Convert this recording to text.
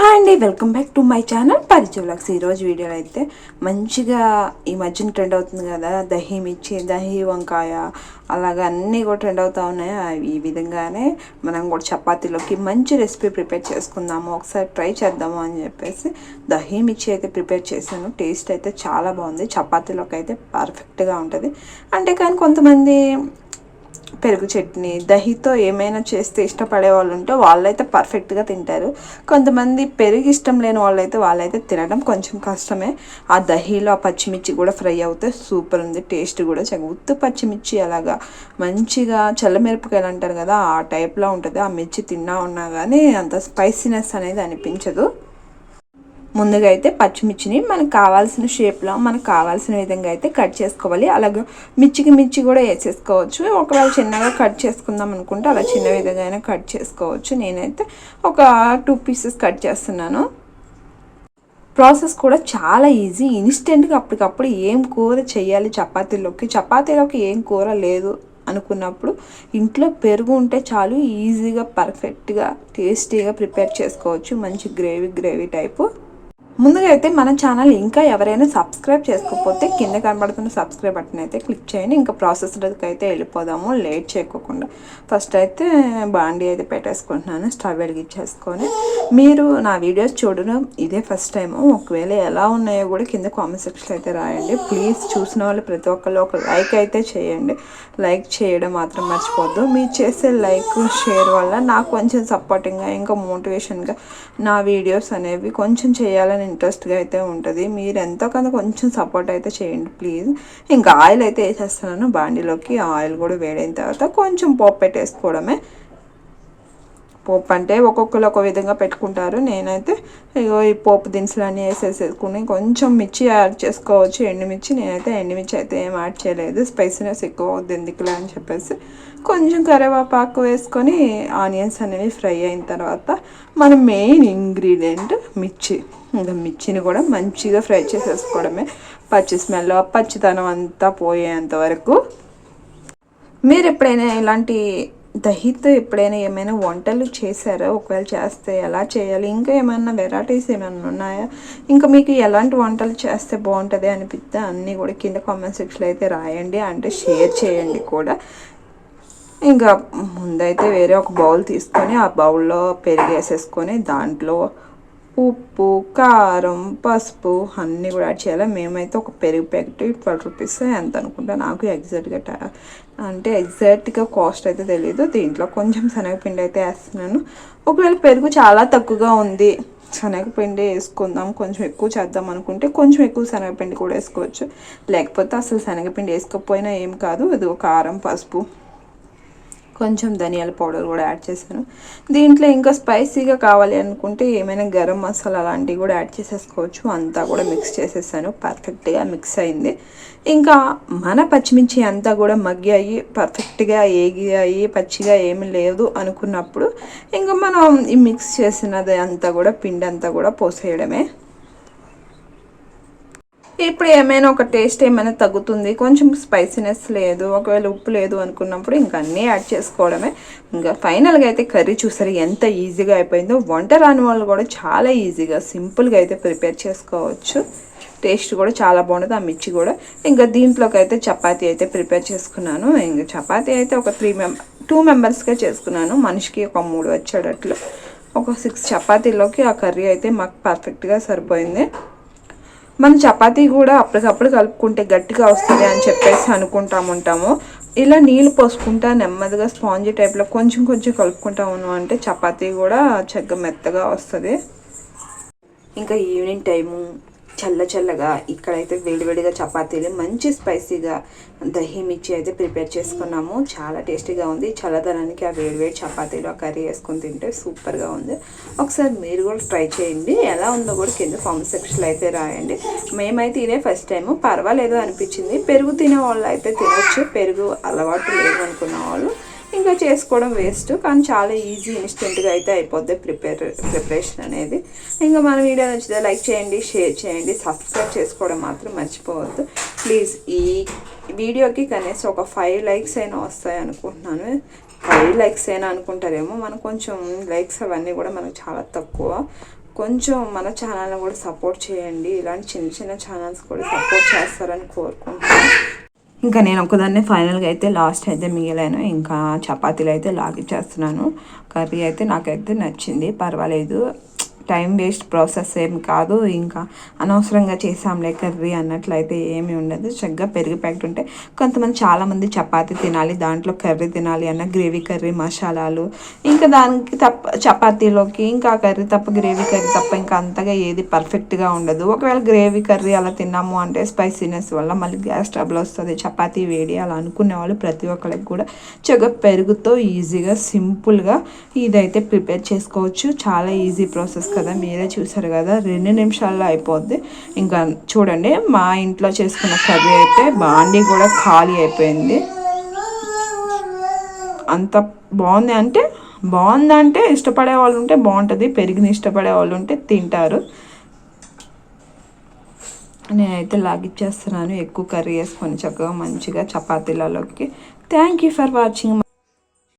Hi అండి welcome back to my channel పరిచయ ఈరోజు వీడియోలో అయితే మంచిగా ఈ మధ్యన ట్రెండ్ అవుతుంది కదా దహి మిర్చి దహి వంకాయ అలాగా అన్నీ కూడా ట్రెండ్ అవుతూ ఉన్నాయి. ఈ విధంగానే మనం కూడా చపాతీలోకి మంచి రెసిపీ ప్రిపేర్ చేసుకుందాము. ఒకసారి ట్రై చేద్దాము అని చెప్పేసి దహి మిర్చి అయితే ప్రిపేర్ చేశాను. టేస్ట్ అయితే చాలా బాగుంది. చపాతీలోకి అయితే పర్ఫెక్ట్గా ఉంటుంది. అంటే కానీ కొంతమంది పెరుగు చట్నీ దహితో ఏమైనా చేస్తే ఇష్టపడే వాళ్ళు ఉంటే వాళ్ళైతే పర్ఫెక్ట్గా తింటారు. కొంతమంది పెరుగు ఇష్టం లేని వాళ్ళైతే వాళ్ళైతే తినడం కొంచెం కష్టమే. ఆ దహిలో ఆ పచ్చిమిర్చి కూడా ఫ్రై అవుతే సూపర్ ఉంది. టేస్ట్ కూడా చక్క ఉత్తు పచ్చిమిర్చి అలాగా మంచిగా చల్లమిరపకాయలు అంటారు కదా ఆ టైప్లో ఉంటుంది. ఆ మిర్చి తిన్నా ఉన్నా కానీ అంత స్పైసీనెస్ అనేది అనిపించదు. ముందుగా అయితే పచ్చిమిర్చిని మనకు కావాల్సిన షేప్లో మనకు కావాల్సిన విధంగా అయితే కట్ చేసుకోవాలి. అలాగే మిర్చికి మిర్చి కూడా వేసేసుకోవచ్చు. ఒకవేళ చిన్నగా కట్ చేసుకుందాం అనుకుంటే అలా చిన్న విధంగా అయినా కట్ చేసుకోవచ్చు. నేనైతే ఒక టూ పీసెస్ కట్ చేస్తున్నాను. ప్రాసెస్ కూడా చాలా ఈజీ ఇన్స్టెంట్గా అప్పటికప్పుడు ఏం కూర చేయాలి చపాతీలోకి? చపాతీలోకి ఏం కూర లేదు అనుకున్నప్పుడు ఇంట్లో పెరుగు ఉంటే చాలు ఈజీగా పర్ఫెక్ట్గా టేస్టీగా ప్రిపేర్ చేసుకోవచ్చు. మంచి గ్రేవీ గ్రేవీ టైపు ముందుగా అయితే మన ఛానల్ ఇంకా ఎవరైనా సబ్స్క్రైబ్ చేసుకోకపోతే కింద కనబడుతున్న సబ్స్క్రైబ్ బటన్ అయితే క్లిక్ చేయండి. ఇంకా ప్రాసెస్లోకి అయితే వెళ్ళిపోదాము. లేట్ చేయకోకుండా. ఫస్ట్ అయితే బాండీ అయితే పెట్టేసుకుంటున్నాను. స్టవ్ వెలిగించేసుకొని మీరు నా వీడియోస్ చూడడం ఇదే ఫస్ట్ టైం ఒకవేళ ఎలా ఉన్నాయో కూడా కింద కామెంట్ సెక్షన్లో అయితే రాయండి. ప్లీజ్ చూసిన వాళ్ళు ప్రతి ఒక్కళ్ళు ఒక లైక్ అయితే చేయండి. లైక్ చేయడం మాత్రం మర్చిపోద్దు. మీరు చేసే లైక్ షేర్ వల్ల నాకు కొంచెం సపోర్టింగ్గా ఇంకా మోటివేషన్గా నా వీడియోస్ అనేవి కొంచెం చేయాలని ఇంట్రెస్ట్గా అయితే ఉంటుంది. మీరు ఎంతో కొంత కొంచెం సపోర్ట్ అయితే చేయండి ప్లీజ్. ఇంకా ఆయిల్ అయితే వేసేస్తున్నాను బాండీలోకి ఆయిల్ కూడా వేడైన తర్వాత కొంచెం పోపు పెట్టేసుకోవడమే. పోపు అంటే ఒక్కొక్కరు ఒక విధంగా పెట్టుకుంటారు. నేనైతే ఇగో ఈ పోపు దినుసులు అన్నీ వేసేసేసుకుని కొంచెం మిర్చి యాడ్ చేసుకోవచ్చు. ఎండుమిర్చి నేనైతే ఎండుమిర్చి అయితే ఏం యాడ్ చేయలేదు. స్పైసీనెస్ ఎక్కువ అవుద్ది ఎందుకులే అని చెప్పేసి కొంచెం కరివేపాకు వేసుకొని ఆనియన్స్ అనేవి ఫ్రై అయిన తర్వాత మన మెయిన్ ఇంగ్రీడియంట్ మిర్చి. ఇంకా మిర్చిని కూడా మంచిగా ఫ్రై చేసేసుకోవడమే. పచ్చి స్మెల్ పచ్చితనం అంతా పోయేంత వరకు. మీరు ఎప్పుడైనా ఇలాంటి దహితో ఎప్పుడైనా ఏమైనా వంటలు చేశారా? ఒకవేళ చేస్తే ఎలా చేయాలి? ఇంకా ఏమైనా వెరైటీస్ ఏమైనా ఉన్నాయా? ఇంకా మీకు ఎలాంటి వంటలు చేస్తే బాగుంటుంది అనిపిస్తే అన్నీ కూడా కింద కామెంట్ సెక్షన్లో అయితే రాయండి అంటే షేర్ చేయండి కూడా. ఇంకా ముందైతే వేరే ఒక బౌల్ తీసుకొని ఆ బౌల్లో పెరిగి వేసేసుకొని దాంట్లో ఉప్పు కారం పసుపు అన్నీ కూడా యాడ్ చేయాలి. మేమైతే ఒక పెరుగు ప్యాకెట్ ట్వెల్వ్ రూపీస్ ఎంత అనుకుంటా? నాకు ఎగ్జాక్ట్గా అంటే ఎగ్జాక్ట్గా కాస్ట్ అయితే తెలియదు దీంట్లో కొంచెం శనగపిండి అయితే వేస్తున్నాను. ఒకవేళ పెరుగు చాలా తక్కువగా ఉంది శనగపిండి వేసుకుందాం కొంచెం ఎక్కువ చేద్దాం అనుకుంటే కొంచెం ఎక్కువ శనగపిండి కూడా వేసుకోవచ్చు. లేకపోతే అసలు శనగపిండి వేసుకోకపోయినా ఏం కాదు ఇది కారం పసుపు కొంచెం ధనియాల పౌడర్ కూడా యాడ్ చేశాను. దీంట్లో ఇంకా స్పైసీగా కావాలి అనుకుంటే ఏమైనా గరం మసాలా అలాంటివి కూడా యాడ్ చేసేసుకోవచ్చు. అంతా కూడా మిక్స్ చేసేసాను. పర్ఫెక్ట్గా మిక్స్ అయింది. ఇంకా మన పచ్చిమిర్చి అంతా కూడా మగ్గాయి పర్ఫెక్ట్గా ఏగియాయి పచ్చిగా ఏమి లేదు అనుకున్నప్పుడు ఇంకా మనం ఈ మిక్స్ చేసినది అంతా కూడా పిండి అంతా కూడా పోసేయడమే. ఇప్పుడు ఏమైనా ఒక టేస్ట్ ఏమైనా తగ్గుతుంది? కొంచెం స్పైసీనెస్ లేదు ఒకవేళ ఉప్పు లేదు అనుకున్నప్పుడు ఇంకా అన్నీ యాడ్ చేసుకోవడమే. ఇంకా ఫైనల్గా అయితే కర్రీ చూసారు ఎంత ఈజీగా అయిపోయిందో? వంట రాని వాళ్ళు కూడా చాలా ఈజీగా సింపుల్గా అయితే ప్రిపేర్ చేసుకోవచ్చు. టేస్ట్ కూడా చాలా బాగుంటుంది ఆ మిర్చి కూడా. ఇంకా దీంట్లోకి అయితే చపాతీ అయితే ప్రిపేర్ చేసుకున్నాను. ఇంకా చపాతీ అయితే ఒక త్రీ మెంబర్ టూ మెంబర్స్కే చేసుకున్నాను. మనిషికి ఒక మూడు వచ్చేటట్లు ఒక సిక్స్ చపాతీలోకి ఆ కర్రీ అయితే మాకు పర్ఫెక్ట్గా సరిపోయింది. మన చపాతీ కూడా అప్పటికప్పుడు కలుపుకుంటే గట్టిగా వస్తుంది అని చెప్పేసి అనుకుంటా ఉంటాము. ఇలా నీళ్ళు పోసుకుంటా నెమ్మదిగా స్పాంజీ టైప్లో కొంచెం కొంచెం కలుపుకుంటా ఉన్నాం అంటే చపాతీ కూడా చక్కగా మెత్తగా వస్తుంది. ఇంకా ఈవినింగ్ టైము చల్ల చల్లగా ఇక్కడైతే వేడివేడిగా చపాతీలు మంచి స్పైసీగా దహి మిర్చి అయితే ప్రిపేర్ చేసుకున్నాము. చాలా టేస్టీగా ఉంది. చల్లదనానికి ఆ వేడివేడి చపాతీలు ఆ కర్రీ వేసుకొని తింటే సూపర్గా ఉంది. ఒకసారి మీరు కూడా ట్రై చేయండి. ఎలా ఉందో కూడా కింద కామెంట్ సెక్షన్లో అయితే రాయండి. మేమైతే ఇదే ఫస్ట్ టైం పర్వాలేదు అనిపించింది. పెరుగు తినే వాళ్ళు అయితే తినొచ్చు. పెరుగు అలవాటు లేదు అనుకున్న వాళ్ళు. ఇంకా చేసుకోవడం వేస్ట్ కానీ చాలా ఈజీ ఇన్స్టెంట్గా అయితే అయిపోద్ది ప్రిపేర్ ప్రిపరేషన్ అనేది. ఇంకా మన వీడియో నచ్చితే లైక్ చేయండి షేర్ చేయండి సబ్స్క్రైబ్ చేసుకోవడం మాత్రం మర్చిపోవద్దు. ప్లీజ్ ఈ వీడియోకి కనీసం ఒక ఫైవ్ లైక్స్ అయినా వస్తాయి అనుకుంటున్నాను. ఫైవ్ లైక్స్ అయినా అనుకుంటారేమో మనం కొంచెం లైక్స్ అవన్నీ కూడా మనకు చాలా తక్కువ. కొంచెం మన ఛానల్ని కూడా సపోర్ట్ చేయండి. ఇలాంటి చిన్న చిన్న ఛానల్స్ కూడా సపోర్ట్ చేస్తారని కోరుకుంటున్నాను. ఇంకా నేను ఒకదాన్నే ఫైనల్గా అయితే లాస్ట్ అయితే మిగిలాను. ఇంకా చపాతీలు అయితే లాగిచ్చేస్తున్నాను. కర్రీ అయితే నాకైతే నచ్చింది. పర్వాలేదు. టైం వేస్ట్ ప్రాసెస్ ఏం కాదు. ఇంకా అనవసరంగా చేసాంలే కర్రీ అన్నట్లయితే ఏమీ ఉండదు. చక్కగా పెరిగి ప్యాకెట్ ఉంటే కొంతమంది చాలామంది చపాతీ తినాలి దాంట్లో కర్రీ తినాలి అన్న గ్రేవీ కర్రీ మసాలాలు. ఇంకా దానికి తప్ప చపాతీలోకి ఇంకా కర్రీ తప్ప గ్రేవీ కర్రీ తప్ప ఇంకా అంతగా ఏది పర్ఫెక్ట్గా ఉండదు. ఒకవేళ గ్రేవీ కర్రీ అలా తిన్నాము అంటే స్పైసీనెస్ వల్ల మళ్ళీ గ్యాస్ ట్రబుల్ వస్తుంది. చపాతీ వేడి అలా అనుకునే వాళ్ళు ప్రతి ఒక్కరికి కూడా చక్కగా పెరుగుతో ఈజీగా సింపుల్గా ఇదైతే ప్రిపేర్ చేసుకోవచ్చు. చాలా ఈజీ ప్రాసెస్ కదా మీరే చూసారు కదా రెండు నిమిషాల్లో అయిపోద్ది. ఇంకా చూడండి మా ఇంట్లో చేసుకున్న కర్రీ అయితే బాండీ కూడా ఖాళీ అయిపోయింది. అంత బాగుంది అంటే బాగుందంటే ఇష్టపడే వాళ్ళు ఉంటే బాగుంటుంది పెరిగిన ఇష్టపడే వాళ్ళు ఉంటే తింటారు. నేనైతే లాగిచ్చేస్తున్నాను ఎక్కువ కర్రీ వేసుకొని చక్కగా మంచిగా చపాతీలలోకి. Thank you for watching